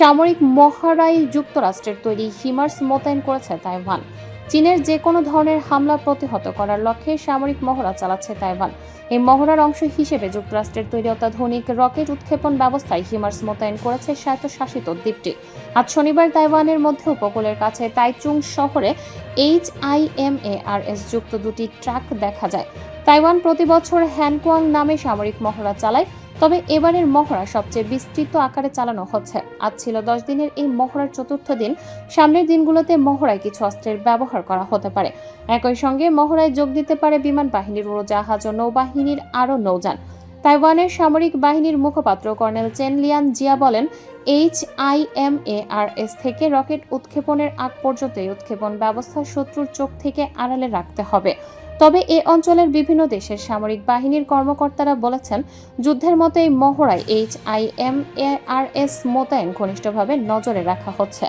সামরিক মহড়ায় যুক্তরাষ্ট্রের তৈরি হিমার্স মোতায়েন করেছে তাইওয়ান। চীনের যে কোনো ধরনের হামলা প্রতিহত করার লক্ষ্যে সামরিক মহড়া চালাচ্ছে তাইওয়ান। এই মহড়ার অংশ হিসেবে যুক্তরাষ্ট্রের তৈরি অত্যাধুনিক রকেট উৎক্ষেপণ ব্যবস্থায় হিমার্স মোতায়েন করেছে স্বায়ত্তশাসিত দ্বীপটি। আজ শনিবার তাইওয়ানের মধ্যে উপকূলের কাছে তাইচুং শহরে H I M A R S যুক্ত দুটি ট্রাক দেখা যায়। তাইওয়ান প্রতি বছর হ্যানকুয়াং নামে সামরিক মহড়া চালায়, তবে এবারের মহড়া সবচেয়ে বিস্তৃত আকারে চালানো হচ্ছে। আজ ছিল দশ দিনের এই মহড়ার চতুর্থ দিন। সামনের দিনগুলোতে মহড়ায় কিছু অস্ত্রের ব্যবহার করা হতে পারে। একই সঙ্গে মহড়ায় যোগ দিতে পারে বিমান বাহিনীর উড়োজাহাজ ও নৌবাহিনীর আরও নৌযান। তাইওয়ানের সামরিক বাহিনীর মুখপাত্র কর্নেল চেন লিয়ান জিয়া বলেন, H I M A R S থেকে রকেট উৎক্ষেপণের আগ পর্যন্ত উৎক্ষেপণ ব্যবস্থা শত্রুর চোখ থেকে আড়ালে রাখতে হবে। তবে এ অঞ্চলের বিভিন্ন দেশের সামরিক বাহিনীর কর্মকর্তারা বলেছেন, যুদ্ধের মতো এই মহড়ায় H I M A R S মোতায়েন ঘনিষ্ঠভাবে নজরে রাখা হচ্ছে।